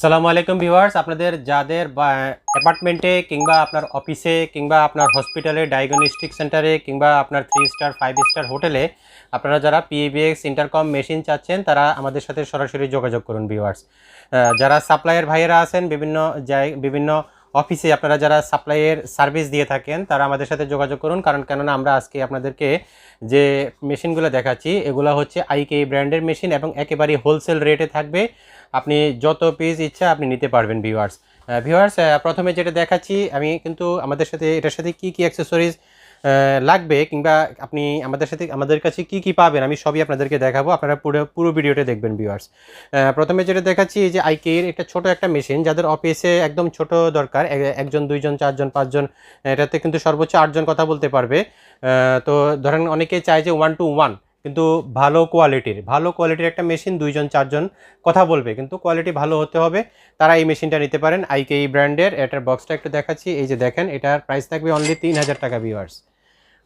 সালামু আলাইকুম ভিউয়ার্স, আপনাদের যাদের অ্যাপার্টমেন্টে কিংবা আপনার অফিসে কিংবা আপনার হসপিটালে ডায়াগনস্টিক সেন্টারে কিংবা আপনার থ্রি স্টার ফাইভ স্টার হোটেলে আপনারা যারা পিএবিএক্স ইন্টারকম মেশিন চাচ্ছেন, তারা আমাদের সাথে সরাসরি যোগাযোগ করুন ভিউয়ার্স। যারা সাপ্লায়ের ভাইয়েরা আছেন, বিভিন্ন জায়, বিভিন্ন অফিসে আপনারা যারা সাপ্লাইয়ের সার্ভিস দিয়ে থাকেন, তারা আমাদের সাথে যোগাযোগ করুন। কারণ কেননা আমরা আজকে আপনাদেরকে যে মেশিনগুলো দেখাচ্ছি, এগুলো হচ্ছে আইকে ব্র্যান্ডের মেশিন এবং একেবারে হোলসেল রেটে থাকবে। আপনি যত পিস ইচ্ছা আপনি নিতে পারবেন ভিউয়ার্স। ভিউয়ার্স প্রথমে যেটা দেখাচ্ছি, আমি কিন্তু আমাদের সাথে, এটার সাথে কি কি অ্যাক্সেসরিজ লাগবে কিংবা আপনি আমাদের সাথে, আমাদের কাছে কি কি পাবেন আমি সবই আপনাদেরকে দেখাবো। আপনারা পুরো পুরো ভিডিওটা দেখবেন ভিউয়ার্স প্রথমে যেটা দেখাচ্ছি, এই যে আইকের একটা ছোট একটা মেশিন যাদের অফিসে একদম ছোট দরকার একজন, দুইজন, চারজন, পাঁচজন, এটাতে কিন্তু সর্বোচ্চ আটজন কথা বলতে পারবে। তো ধরেন অনেকে চায় যে ওয়ান টু ওয়ান কিন্তু ভালো কোয়ালিটির ভালো কোয়ালিটির একটা মেশিন দুইজন, চারজন কথা বলবে, কিন্তু কোয়ালিটি ভালো হতে হবে। তারা এই মেশিনটা নিতে পারেন আইকেই ব্র্যান্ডের এটার বক্সটা একটু দেখাচ্ছি, এই যে দেখেন, এটার প্রাইস থাকবে অনলি তিন হাজার টাকা ভিউয়ার্স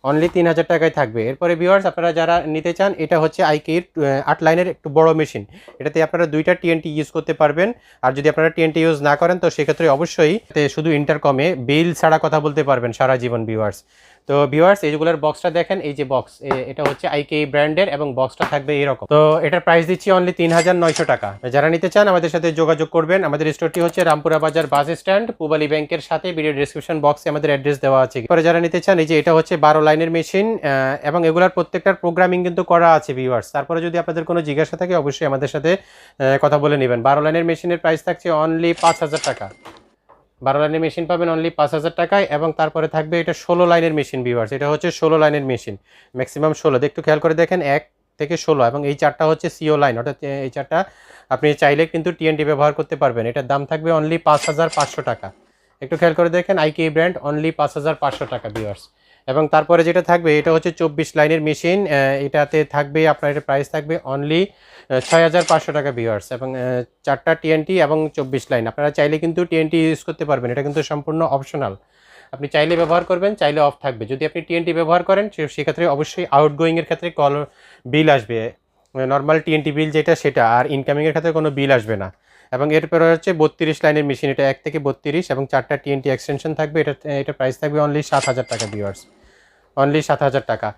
অনলি তিন হাজার টাকায় থাকবে। এরপরে ভিওয়ার্স আপনারা যারা নিতে চান, এটা হচ্ছে আইকের আট লাইনের একটু বড় মেশিন এটাতে আপনারা দুইটা টিএনটি ইউজ করতে পারবেন। আর যদি আপনারা টিএনটি ইউজ না করেন, তো সেক্ষেত্রে অবশ্যই শুধু ইন্টারকমে বিল ছাড়া কথা বলতে পারবেন সারা জীবন ভিউয়ার্স তো ভিউয়ার্স এইগুলোর বক্সটা দেখেন, এই যে বক্স এটা হচ্ছে আইকে ব্র্যান্ডের এবং বক্সটা থাকবে এরকম। তো এটার প্রাইস দিচ্ছি অনলি তিন হাজার নয়শো টাকা। যারা নিতে চান, আমাদের সাথে যোগাযোগ করবেন। আমাদের স্টোরটি হচ্ছে রামপুরা বাজার বাস স্ট্যান্ড পুবালি ব্যাংকের সাথে ভিডিও ডিসক্রিপশন বক্সে আমাদের অ্যাড্রেস দেওয়া আছে। পরে যারা নিতে চান, এই যে এটা হচ্ছে বারো লাইনের মেশিন এবং এগুলার প্রত্যেকটার প্রোগ্রামিং কিন্তু করা আছে ভিউয়ার্স তারপরে যদি আপনাদের কোনো জিজ্ঞাসা থাকে, অবশ্যই আমাদের সাথে কথা বলে নেবেন। বারো লাইনের মেশিনের প্রাইস থাকছে অনলি পাঁচ হাজার টাকা। বারো লাইনের মেশিন পাবেন অনলি পাঁচ হাজার টাকায় এবং তারপরে থাকবে এটা ষোলো লাইনের মেশিন ভিউয়ার্স এটা হচ্ছে ষোলো লাইনের মেশিন ম্যাক্সিমাম ষোলো। একটু খেয়াল করে দেখেন, এক থেকে ষোলো এবং এই চারটা হচ্ছে সিও লাইন অর্থাৎ এই চারটা আপনি চাইলে কিন্তু টিএনটি ব্যবহার করতে পারবেন। এটার দাম থাকবে অনলি পাঁচ হাজার পাঁচশো টাকা। একটু খেয়াল করে দেখেন আইকে ব্র্যান্ড অনলি পাঁচ হাজার পাঁচশো টাকা ভিউয়ার্স এবং তারপরে যেটা থাকবে, এটা হচ্ছে চব্বিশ লাইনের মেশিন এটাতে থাকবে, আপনার এটা প্রাইস থাকবে অনলি ছয় হাজার পাঁচশো টাকা ভিউয়ার্স এবং চারটা টিএনটি এবং চব্বিশ লাইন। আপনারা চাইলে কিন্তু টিএনটি ইউজ করতে পারবেন, এটা কিন্তু সম্পূর্ণ অপশনাল আপনি চাইলে ব্যবহার করবেন, চাইলে অফ থাকবে। যদি আপনি টিএনটি ব্যবহার করেন সেক্ষেত্রে অবশ্যই আউটগোয়িংয়ের ক্ষেত্রে কল বিল আসবে। নর্মাল টিএনটি বিল যেটা, সেটা, আর ইনকামিংয়ের ক্ষেত্রে কোনো বিল আসবে না। এবং এরপরে হচ্ছে বত্রিশ লাইনের মেশিন এটা এক থেকে বত্রিশ এবং চারটা টিএনটি এক্সটেনশন থাকবে, এটা এটা প্রাইস থাকবে অনলি সাত হাজার টাকা ভিউয়ার্স অনলি সাত হাজার টাকা।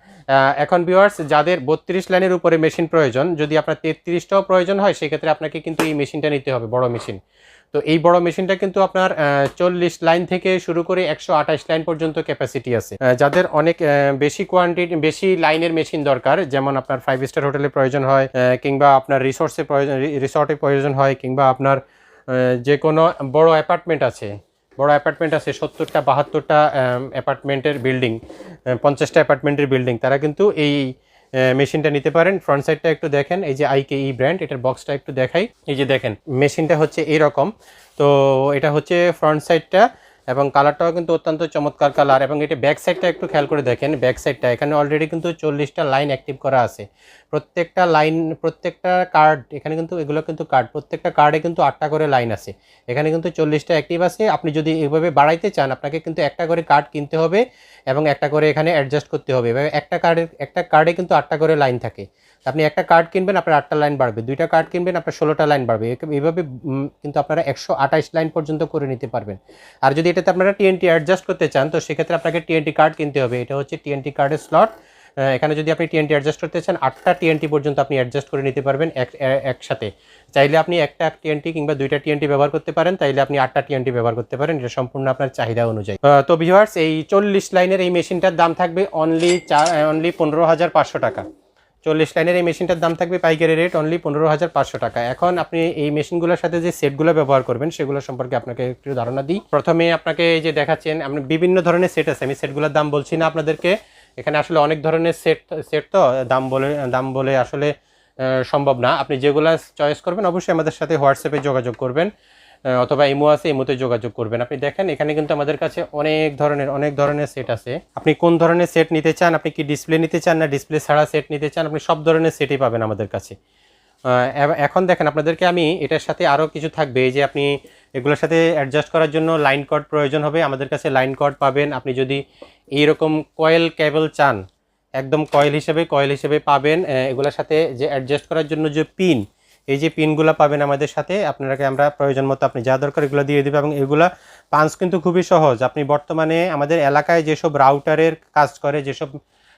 এখন ভিউয়ার্স যাদের বত্রিশ লাইনের উপরে মেশিন প্রয়োজন, যদি আপনার তেত্রিশটাও প্রয়োজন হয়, সেক্ষেত্রে আপনাকে কিন্তু এই মেশিনটা নিতে হবে, বড় মেশিন তো এই বড় মেশিনটা কিন্তু আপনার চল্লিশ লাইন থেকে শুরু করে একশো আঠাশ লাইন পর্যন্ত ক্যাপাসিটি আছে। যাদের অনেক বেশি কোয়ান্টিটি বেশি লাইনের মেশিন দরকার, যেমন আপনার ফাইভ স্টার হোটেলে প্রয়োজন হয় কিংবা আপনার রিসোর্সে প্রয়োজন রিসর্টে প্রয়োজন হয়, কিংবা আপনার যে কোনো বড় অ্যাপার্টমেন্ট আছে বড় অ্যাপার্টমেন্ট আছে, সত্তরটা, বাহাত্তরটা অ্যাপার্টমেন্টের বিল্ডিং পঞ্চাশটা অ্যাপার্টমেন্টের বিল্ডিং তারা কিন্তু এই মেশিনটা নিতে পারেন। ফ্রন্ট সাইডটা একটু দেখেন, এই যে আইকে ই ব্র্যান্ড এটার বক্সটা একটু দেখাই। এই যে দেখেন মেশিনটা হচ্ছে এরকম। তো এটা হচ্ছে ফ্রন্ট সাইডটা এবং কালারটাও কিন্তু অত্যন্ত চমৎকার কালার এবং এটা ব্যাক সাইডটা একটু খেয়াল করে দেখেন ব্যাক সাইডটা এখানে অলরেডি কিন্তু চল্লিশটা লাইন অ্যাক্টিভ করা আছে। প্রত্যেকটা লাইন প্রত্যেকটা কার্ড এখানে কিন্তু এগুলো কিন্তু কার্ড প্রত্যেকটা কার্ডে কিন্তু আটটা করে লাইন আছে। এখানে কিন্তু চল্লিশটা অ্যাক্টিভ আছে। আপনি যদি এভাবে বাড়াইতে চান, আপনাকে কিন্তু একটা করে কার্ড কিনতে হবে এবং একটা করে এখানে অ্যাডজাস্ট করতে হবে। এভাবে একটা কার্ডের একটা কার্ডে কিন্তু আটটা করে লাইন থাকে। আপনি একটা কার্ড কিনবেন, আপনার আটটা লাইন বাড়বে। দুইটা কার্ড কিনবেন, আপনার ষোলোটা লাইন বাড়বে। এইভাবে কিন্তু আপনারা একশো আঠাশ লাইন পর্যন্ত করে নিতে পারবেন। আর যদি এটাতে আপনারা টিএনটি অ্যাডজাস্ট করতে চান, তো সেক্ষেত্রে আপনাকে টিএনটি কার্ড কিনতে হবে। এটা হচ্ছে টিএনটি কার্ডের স্লট এখানে যদি আপনি টিএনটি অ্যাডজাস্ট করতে চান, আটটা টিএনটি পর্যন্ত আপনি অ্যাডজাস্ট করে নিতে পারবেন এক একসাথে। চাইলে আপনি একটা টিএনটি কিংবা দুইটা টিএনটি ব্যবহার করতে পারেন, তাইলে আপনি আটটা টিএনটি ব্যবহার করতে পারেন। এটা সম্পূর্ণ আপনার চাহিদা অনুযায়ী। তো ভিউয়ার্স এই চল্লিশ লাইনের এই মেশিনটার দাম থাকবে অনলি অনলি পনেরো হাজার পাঁচশো টাকা। চল্লিশ লাইনের এই মেশিনটার দাম থাকবে পাইকারি রেট অনলি পনেরো হাজার পাঁচশো টাকা। এখন আপনি এই মেশিনগুলোর সাথে যে সেটগুলো ব্যবহার করবেন, সেগুলো সম্পর্কে আপনাকে একটু ধারণা দিই। প্রথমে আপনাকে এই যে দেখাচ্ছেন, আপনি বিভিন্ন ধরনের সেট আছে। আমি সেটগুলোর দাম বলছি না আপনাদেরকে। এখানে আসলে অনেক ধরনের সেট সেট তো, দাম বলে দাম বলে আসলে সম্ভব না। আপনি যেগুলো চয়েস করবেন, অবশ্যই আমাদের সাথে হোয়াটসঅ্যাপে যোগাযোগ করবেন। অথবা ইমো আছে ইমোতে যোগাযোগ করবেন। আপনি দেখেন, এখানে কিন্তু আমাদের কাছে অনেক ধরনের অনেক ধরনের সেট আছে। আপনি কোন ধরনের সেট নিতে চান, আপনি কি ডিসপ্লে নিতে চান না ডিসপ্লে ছাড়া সেট নিতে চান, আপনি সব ধরনের সেটই পাবেন আমাদের কাছে। এখন দেখেন, আপনাদেরকে আমি এটার সাথে আরও কিছু থাকবে। যে আপনি এগুলোর সাথে অ্যাডজাস্ট করার জন্য লাইন কর্ড প্রয়োজন হবে। আমাদের কাছে লাইন কর্ড পাবেন। আপনি যদি এইরকম কয়েল কেবল চান, একদম কয়েল হিসেবে কয়েল হিসেবে পাবেন। এগুলোর সাথে যে অ্যাডজাস্ট করার জন্য যে পিন এই যে পিনগুলো পাবেন আমাদের সাথে আপনাকে আমরা প্রয়োজন মতো আপনি যা দরকার এগুলো দিয়ে দেবো এবং এগুলা পাঞ্চ কিন্তু খুবই সহজ। আপনি বর্তমানে আমাদের এলাকায় যেসব রাউটারের কাজ করে, যেসব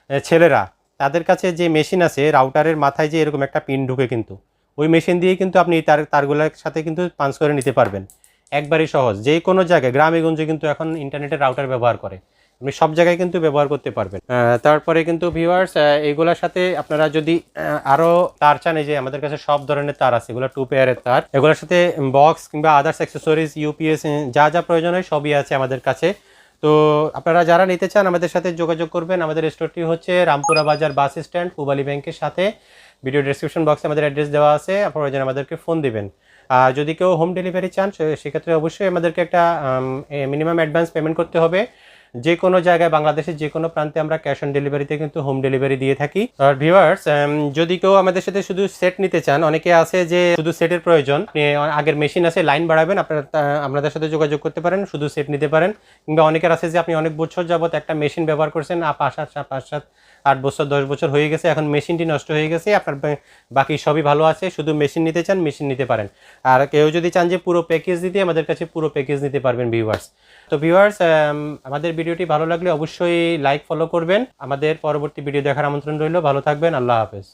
ছেলেরা, তাদের কাছে যে মেশিন আছে, রাউটারের মাথায় যে এরকম একটা পিন ঢুকে কিন্তু, ওই মেশিন দিয়ে কিন্তু আপনি তার, তারগুলোর সাথে কিন্তু পাঞ্চ করে নিতে পারবেন। একবারই সহজ। যে কোনো জায়গায়, গ্রামে গঞ্জে কিন্তু এখন ইন্টারনেটের রাউটার ব্যবহার করে। আপনি সব জায়গায় কিন্তু ব্যবহার করতে পারবেন। তারপরে কিন্তু ভিউয়ার্স এইগুলোর সাথে আপনারা যদি আহ, আরও তার চান এই যে আমাদের কাছে সব ধরনের তার আছে এগুলো টু পেয়ারের তার। এগুলোর সাথে বক্স কিংবা আদার্স অ্যাক্সেসরিজ ইউপিএস যা যা প্রয়োজন হয় সবই আছে আমাদের কাছে। তো আপনারা যারা নিতে চান আমাদের সাথে যোগাযোগ করবেন। আমাদের স্টোরটি হচ্ছে রামপুরা বাজার বাস স্ট্যান্ড পুবালি ব্যাংকের সাথে। ভিডিও ডেসক্রিপশন বক্সে আমাদের অ্যাড্রেস দেওয়া আছে। আপনারা যেন আমাদেরকে ফোন দিবেন। আর যদি কেউ হোম ডেলিভারি চান সেক্ষেত্রে অবশ্যই আমাদেরকে একটা মিনিমাম অ্যাডভান্স পেমেন্ট করতে হবে। যে কোনো জায়গায় বাংলাদেশের যে কোনো প্রান্তে আমরা ক্যাশ অন ডেলিভারিতে কিন্তু হোম ডেলিভারি দিয়ে থাকি। আর ভিউয়ার্স যদি কেউ আমাদের সাথে শুধু সেট নিতে চান, অনেকে আছে যে শুধু সেটের প্রয়োজন আগের মেশিন আছে লাইন বাড়াবেন, আপনারা আপনাদের সাথে যোগাযোগ করতে পারেন, শুধু সেট নিতে পারেন। কিংবা অনেকের আছে যে আপনি অনেক বছর যাবত একটা মেশিন ব্যবহার করছেন, আপ আসার সাত আট বছর, দশ বছর হয়ে গেছে, এখন মেশিনটি নষ্ট হয়ে গেছে, আপনার বাকি সবই ভালো আছে, শুধু মেশিন নিতে চান, মেশিন নিতে পারেন। আর কেউ যদি চান যে পুরো প্যাকেজ দিতে, আমাদের কাছে পুরো প্যাকেজ নিতে পারবেন ভিউয়ার্স তো ভিউয়ার্স আমাদের ভিডিওটি ভালো লাগলে অবশ্যই লাইক ফলো করবেন। আমাদের পরবর্তী ভিডিও দেখার আমন্ত্রণ রইল, ভালো থাকবেন, আল্লাহ হাফেজ।